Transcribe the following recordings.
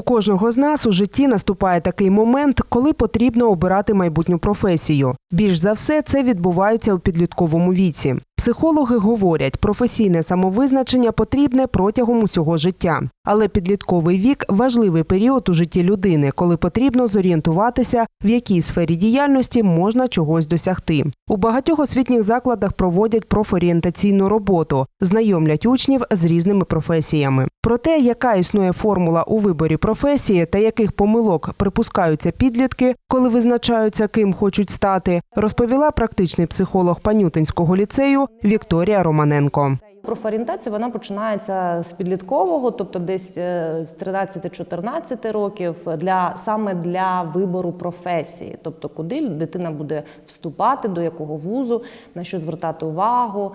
У кожного з нас у житті наступає такий момент, коли потрібно обирати майбутню професію. Більш за все це відбувається у підлітковому віці. Психологи говорять, професійне самовизначення потрібне протягом усього життя. Але підлітковий вік важливий період у житті людини, коли потрібно зорієнтуватися, в якій сфері діяльності можна чогось досягти. У багатьох освітніх закладах проводять профорієнтаційну роботу, знайомлять учнів з різними професіями. Про те, яка існує формула у виборі професії та яких помилок припускаються підлітки, коли визначаються, ким хочуть стати, розповіла практичний психолог Панютинського ліцею Вікторія Романенко. Профорієнтація вона починається з підліткового, тобто десь е, з 13-14 років, для саме для вибору професії, тобто куди дитина буде вступати, до якого вузу, на що звертати увагу,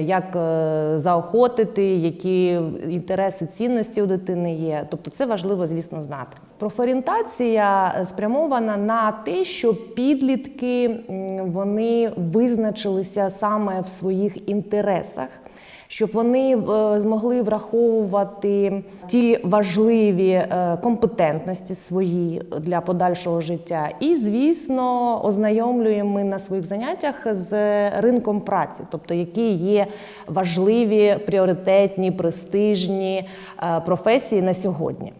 як е, заохотити, які інтереси, цінності у дитини є. Тобто, це важливо, звісно, знати. Профорієнтація спрямована на те, що підлітки вони визначилися саме в своїх інтересах щоб вони е, змогли враховувати ті важливі е, компетентності свої для подальшого життя. І, звісно, ознайомлюємо ми на своїх заняттях з ринком праці, тобто які є важливі, пріоритетні, престижні е, професії на сьогодні.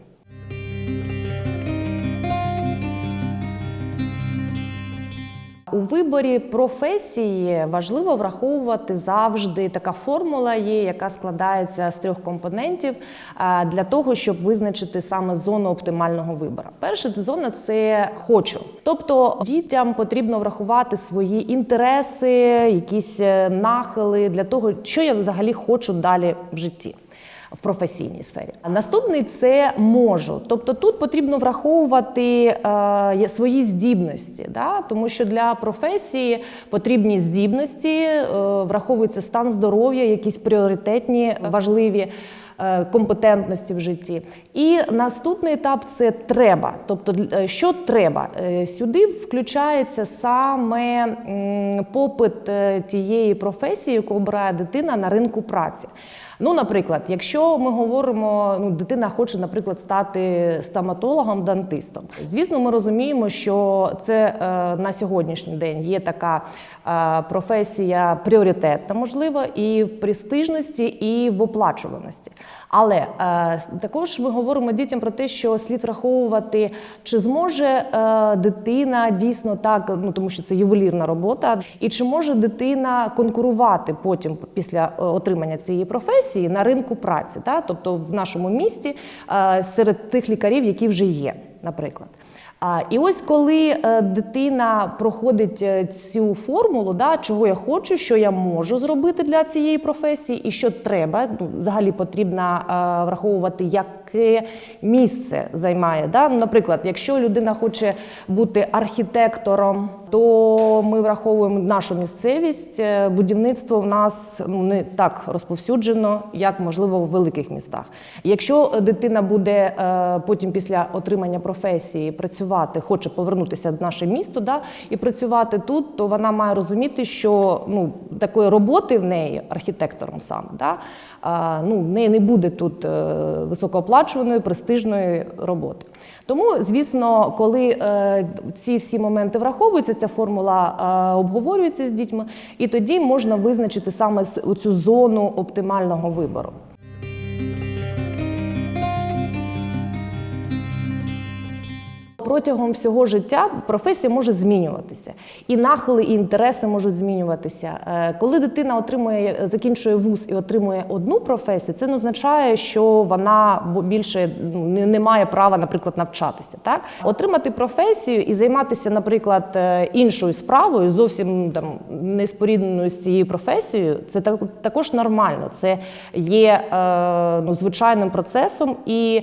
У виборі професії важливо враховувати завжди така формула є, яка складається з трьох компонентів е, для того, щоб визначити саме зону оптимального вибору. Перша зона це хочу. Тобто дітям потрібно врахувати свої інтереси, якісь е, нахили для того, що я взагалі хочу далі в житті в професійній сфері. А Наступний це можу. Тобто тут потрібно враховувати е, свої здібності, да? тому що для професії потрібні здібності, е, враховується стан здоров'я, якісь пріоритетні важливі. е, Компетентності в житті, і наступний етап це треба. Тобто, е, що треба Е, сюди включається саме попит тієї професії, яку обирає дитина на ринку праці. Ну, наприклад, якщо ми говоримо, ну дитина хоче, наприклад, стати стоматологом, дантистом. Звісно, ми розуміємо, що це е, на сьогоднішній день є така е, професія пріоритетна, можливо, і в престижності, і в оплачуваності. Але е, також ми говоримо дітям про те, що слід враховувати, чи зможе е, дитина дійсно так, ну тому що це ювелірна робота, і чи може дитина конкурувати потім після е, отримання цієї професії на ринку праці, та? тобто в нашому місті е, серед тих лікарів, які вже є, наприклад. І ось коли е, дитина проходить е, цю формулу, да, чого я хочу, що я можу зробити для цієї професії, і що треба, ну, взагалі потрібно враховувати враховувати, яке місце займає. Да? Наприклад, якщо людина хоче бути архітектором, то ми враховуємо нашу місцевість. Е, Будівництво в нас ну, не так розповсюджено, як можливо в великих містах. Якщо дитина буде е, потім після отримання професії працювати, хоче повернутися в наше місто, да, і працювати тут, то вона має розуміти, що ну такої роботи в неї архітектором саме, да, ну в неї не буде тут е, високооплачуваної, престижної роботи. Тому, звісно, коли е, ці всі моменти враховуються, ця формула е, обговорюється з дітьми, і тоді можна визначити саме цю зону оптимального вибору. Протягом всього життя професія може змінюватися, і нахили, і інтереси можуть змінюватися. Е, Коли дитина отримує, закінчує вуз і отримує одну професію, це не означає, що вона більше не, має права, наприклад, навчатися. Так отримати професію і займатися, наприклад, е, іншою справою, зовсім там не спорідненою з цією професією, це також нормально. Це є е, ну, звичайним процесом, і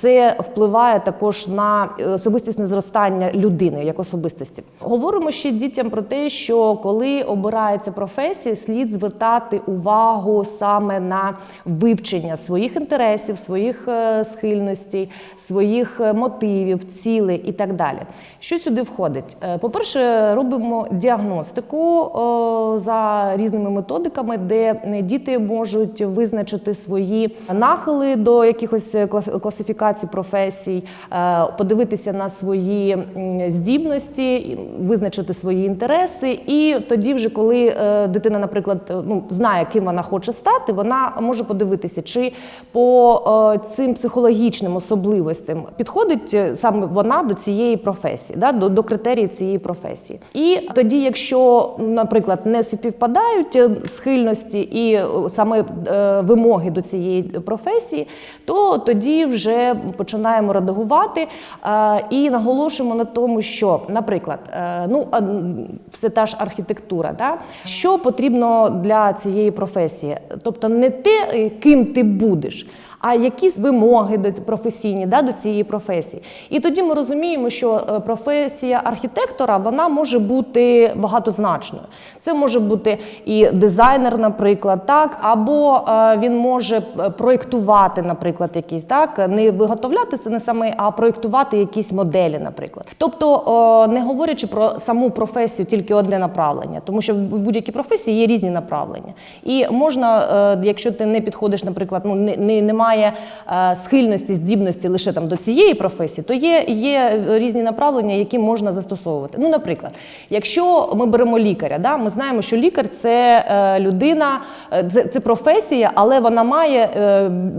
це впливає також на особисті особистісне зростання людини як особистості. Говоримо ще дітям про те, що коли обирається професія, слід звертати увагу саме на вивчення своїх інтересів, своїх е, схильностей, своїх е, мотивів, цілей і так далі. Що сюди входить? Е, По-перше, робимо діагностику за різними методиками, де діти можуть визначити свої нахили до якихось класифікацій професій, подивитися на свої здібності, визначити свої інтереси. І тоді, вже коли е, дитина, наприклад, е, ну знає, ким вона хоче стати, вона може подивитися, чи по е, цим психологічним особливостям підходить саме вона до цієї професії, да, до, до критеріїв цієї професії. І тоді, якщо, наприклад, не співпадають схильності і саме вимоги до цієї професії, то тоді вже починаємо редагувати е, і наголошуємо на тому, що, наприклад, е, ну все та ж архітектура, да? що потрібно для цієї професії, тобто не те, ким ти будеш. А якісь вимоги професійні да, до цієї професії. І тоді ми розуміємо, що е, професія архітектора вона може бути багатозначною. Це може бути і дизайнер, наприклад, так, або е, він може е, проєктувати, наприклад, якісь так, не виготовляти це не саме, а проєктувати якісь моделі, наприклад. Тобто, не говорячи про саму професію, тільки одне направлення, тому що в будь-якій професії є різні направлення. І можна, якщо ти не підходиш, наприклад, ну не, не немає е, схильності, здібності лише там до цієї професії, то є, є різні направлення, які можна застосовувати. Ну, наприклад, якщо ми беремо лікаря, да, ми знаємо, що лікар це е, людина, е, це, це професія, але вона має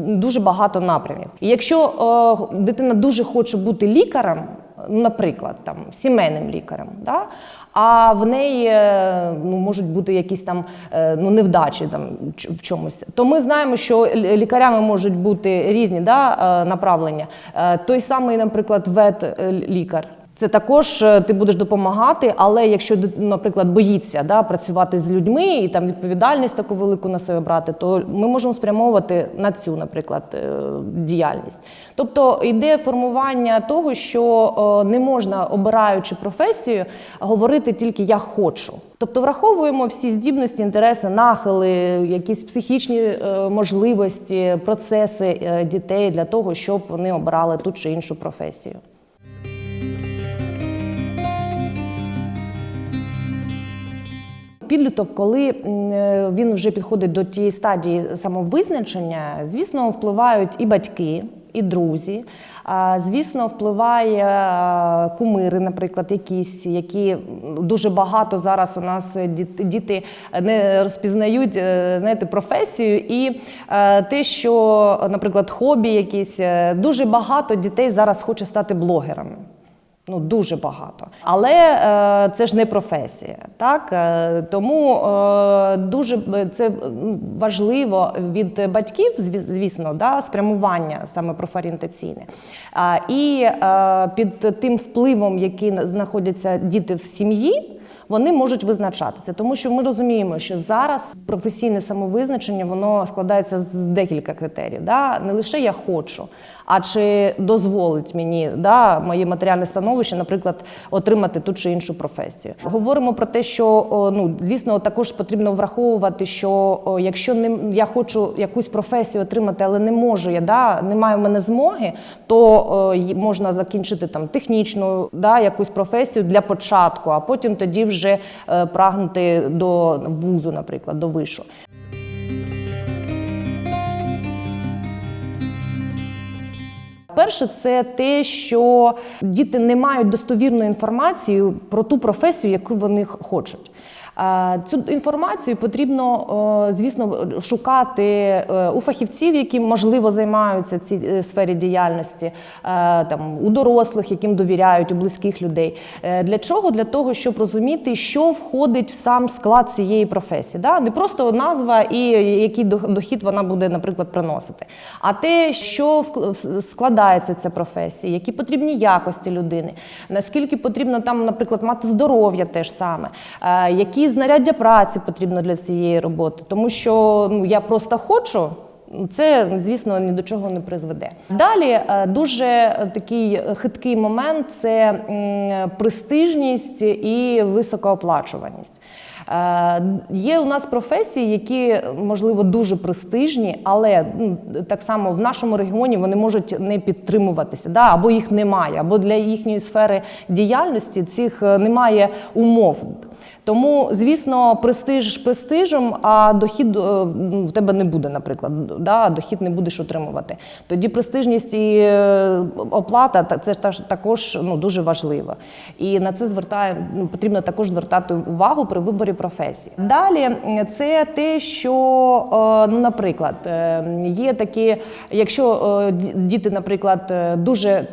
дуже багато напрямів. І якщо дитина дуже хоче бути лікарем, наприклад, там сімейним лікарем, да? А в неї е, ну, можуть бути якісь там е, ну, невдачі там, в чомусь. То ми знаємо, що лікарями можуть бути різні да, е, направлення. Той самий, наприклад, ветлікар. Це також е, ти будеш допомагати, але якщо наприклад, боїться да, працювати з людьми і там відповідальність таку велику на себе брати, то ми можемо спрямовувати на цю, наприклад, е, діяльність. Тобто йде формування того, що е, не можна, обираючи професію, говорити тільки я хочу. Тобто враховуємо всі здібності, інтереси, нахили, якісь психічні можливості, процеси дітей для того, щоб вони обирали ту чи іншу професію. Підліток, коли е, він вже підходить до тієї стадії самовизначення, звісно, впливають і батьки, і друзі. Звісно, впливає кумири, наприклад, якісь, які дуже багато зараз у нас діт- діти не розпізнають е, знаєте, професію і е, те, що, наприклад, хобі якісь. Дуже багато дітей зараз хоче стати блогерами. Ну, дуже багато. Але е, це ж не професія. Так? Е, тому е, дуже це важливо від батьків, зві- звісно, да, спрямування саме профорієнтаційне. Е, і е, під тим впливом, який знаходяться діти в сім'ї. Вони можуть визначатися, тому що ми розуміємо, що зараз професійне самовизначення воно складається з декілька критеріїв. Да? Не лише я хочу, а чи дозволить мені да, моє матеріальне становище, наприклад, отримати ту чи іншу професію. Говоримо про те, що ну звісно, також потрібно враховувати, що якщо не я хочу якусь професію отримати, але не можу я, да, немає в мене змоги, то можна закінчити там технічну да, якусь професію для початку, а потім тоді вже е, прагнути до вузу, наприклад, до вишу. Перше, це те, що діти не мають достовірної інформації про ту професію, яку вони хочуть. Цю інформацію потрібно, звісно, шукати е, у фахівців, які можливо займаються цій е, сфері діяльності, е, там у дорослих, яким довіряють, у близьких людей. Для чого? Для того, щоб розуміти, що входить в сам склад цієї професії. Да? Не просто назва і який дохід вона буде, наприклад, приносити, а те, що складається ця професія, які потрібні якості людини, наскільки потрібно там, наприклад, мати здоров'я теж саме, е, які знаряддя праці потрібно для цієї роботи. Тому що ну, я просто хочу. Це, звісно, ні до чого не призведе. Далі е, дуже такий хиткий момент це престижність і високооплачуваність. Е, Є у нас професії, які можливо дуже престижні, але ну, так само в нашому регіоні вони можуть не підтримуватися, да, або їх немає, або для їхньої сфери діяльності цих е, немає умов. Тому, звісно, престиж престижем, а дохід е, в тебе не буде, наприклад, да, дохід не будеш отримувати. Тоді престижність і е, оплата це також ну, дуже важливо. І на це звертає ну, потрібно також звертати увагу при виборі професії. Далі це те, що, е, ну, наприклад, е, є такі, якщо е, діти, наприклад, е, дуже е,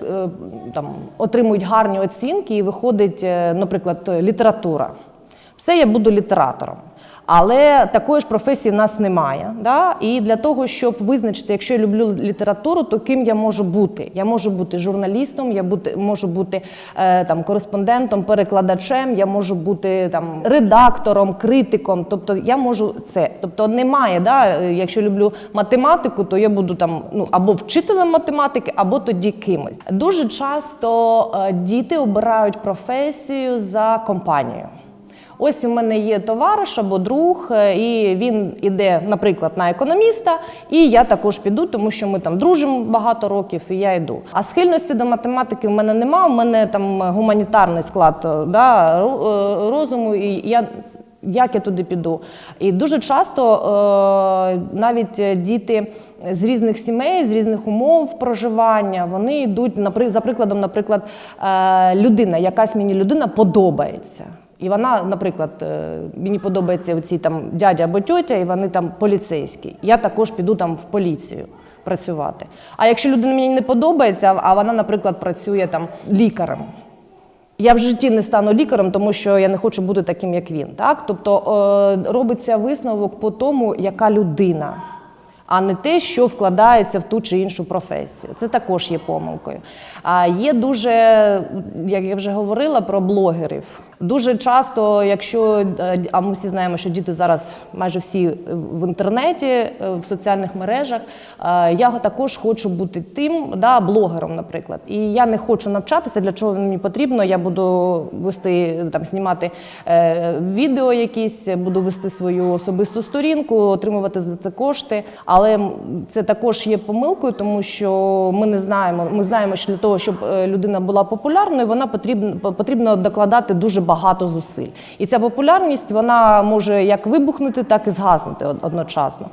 там отримують гарні оцінки, і виходить, е, наприклад, література все я буду літератором. Але такої ж професії в нас немає. Да? І для того, щоб визначити, якщо я люблю літературу, то ким я можу бути? Я можу бути журналістом, я бути, можу бути е, там, кореспондентом, перекладачем, я можу бути там, редактором, критиком. Тобто я можу це. Тобто немає, да? е, якщо люблю математику, то я буду там ну, або вчителем математики, або тоді кимось. Дуже часто е, діти обирають професію за компанією. Ось у мене є товариш або друг, е, і він іде, наприклад, на економіста, і я також піду, тому що ми там дружимо багато років, і я йду. А схильності до математики в мене нема. У мене там гуманітарний склад е, да, е, розуму, і я. Як я туди піду? І дуже часто е, навіть діти з різних сімей, з різних умов проживання, вони йдуть, за прикладом, наприклад, е, людина, якась мені людина подобається. І вона, наприклад, е, мені подобається оці там дядя або тьотя, і вони там поліцейські. Я також піду там в поліцію працювати. А якщо людина мені не подобається, а вона, наприклад, працює там лікарем. Я в житті не стану лікарем, тому що я не хочу бути таким, як він. Так? Тобто е, робиться висновок по тому, яка людина, а не те, що вкладається в ту чи іншу професію. Це також є помилкою. А є дуже, як я вже говорила, про блогерів. Дуже часто, якщо е, а ми всі знаємо, що діти зараз майже всі в інтернеті, е, в соціальних мережах. е, Я також хочу бути тим, да, блогером, наприклад. І я не хочу навчатися, для чого мені потрібно. Я буду вести там, знімати відео якісь, буду вести свою особисту сторінку, отримувати за це кошти. Але це також є помилкою, тому що ми не знаємо. Ми знаємо, що для того, щоб е, людина була популярною, вона потрібно потрібно докладати дуже багато зусиль. І ця популярність вона може як вибухнути, так і згаснути одночасно.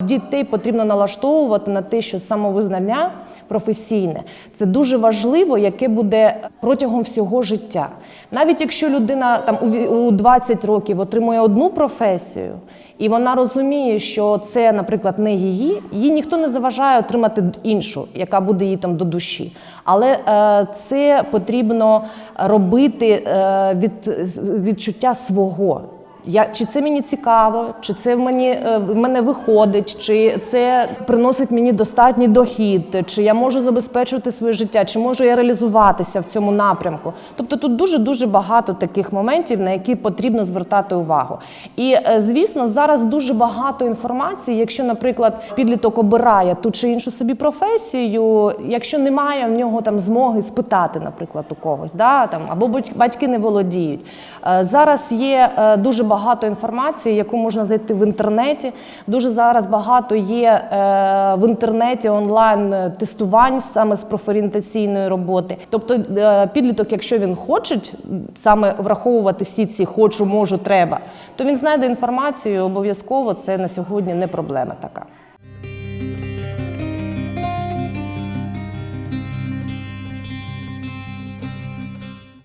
Дітей потрібно налаштовувати на те, що самовизнання професійне це дуже важливо, яке буде протягом всього життя. Навіть якщо людина там у ві- 20 років отримує одну професію, і вона розуміє, що це, наприклад, не її, їй ніхто не заважає отримати іншу, яка буде їй там до душі. Але е, це потрібно робити е, від відчуття свого. Я, чи це мені цікаво, чи це в мені е, в мене виходить, чи це приносить мені достатній дохід, чи я можу забезпечувати своє життя, чи можу я реалізуватися в цьому напрямку. Тобто тут дуже дуже багато таких моментів, на які потрібно звертати увагу. І е, звісно, зараз дуже багато інформації. Якщо, наприклад, підліток обирає ту чи іншу собі професію, якщо немає в нього там змоги спитати, наприклад, у когось, да, там, або батьки не володіють. Е, Зараз є дуже багато інформації, яку можна знайти в інтернеті. Дуже зараз багато є е, в інтернеті онлайн тестувань саме з профорієнтаційної роботи. Тобто е, підліток, якщо він хоче саме враховувати всі ці хочу, можу, треба, то він знайде інформацію. Обов'язково це на сьогодні не проблема така.